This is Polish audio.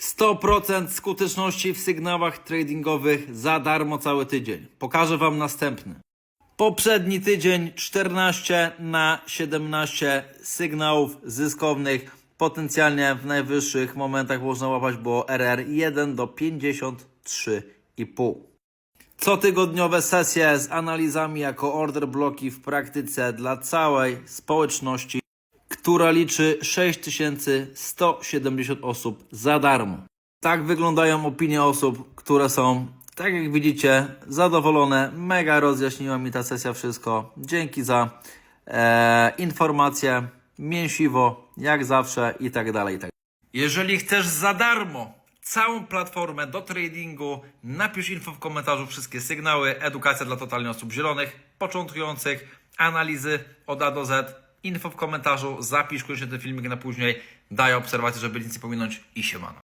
100% skuteczności w sygnałach tradingowych za darmo cały tydzień. Pokażę Wam następny. Poprzedni tydzień 14 na 17 sygnałów zyskownych. Potencjalnie w najwyższych momentach można łapać było RR 1 do 53,5. Cotygodniowe sesje z analizami jako order bloki w praktyce dla całej społeczności, która liczy 6170 osób za darmo. Tak wyglądają opinie osób, które są, tak jak widzicie, zadowolone. Mega rozjaśniła mi ta sesja wszystko. Dzięki za e, informacje, mięsiwo, jak zawsze i tak dalej. tak jeżeli chcesz za darmo całą platformę do tradingu, napisz info w komentarzu wszystkie sygnały, edukacja dla totalnie osób zielonych, początkujących, analizy od A do Z, info w komentarzu, zapisz koniecznie ten filmik na później, daj obserwację, żeby nic nie pominąć i siemano.